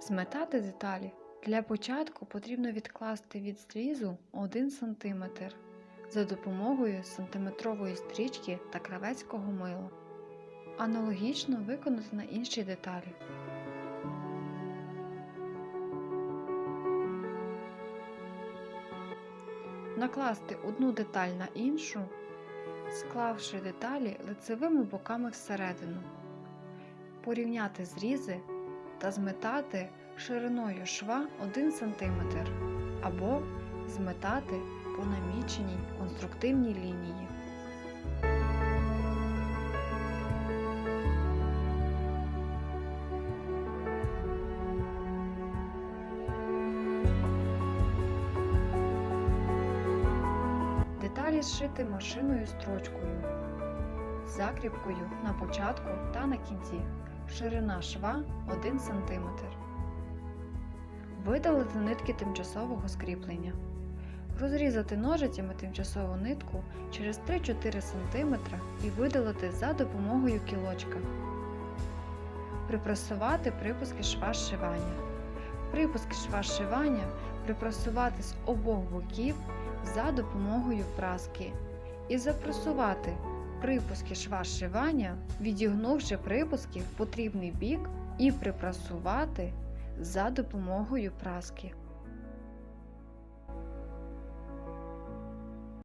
Зметати деталі. Для початку потрібно відкласти від зрізу 1 см за допомогою сантиметрової стрічки та кравецького мила. Аналогічно виконати на інші деталі. Накласти одну деталь на іншу, склавши деталі лицевими боками всередину, порівняти зрізи та зметати шириною шва 1 см або зметати по наміченій конструктивній лінії. Деталі зшити машиною строчкою, закріпкою на початку та на кінці. Ширина шва 1 см. Видалити нитки тимчасового скріплення. Розрізати ножицями тимчасову нитку через 3-4 см і видалити за допомогою кілочка. Припрасувати припуски шва зшивання. Припуски шва зшивання припрасувати з обох боків за допомогою праски і запресувати припуски шва шивання, відігнувши припуски в потрібний бік і припрасувати за допомогою праски.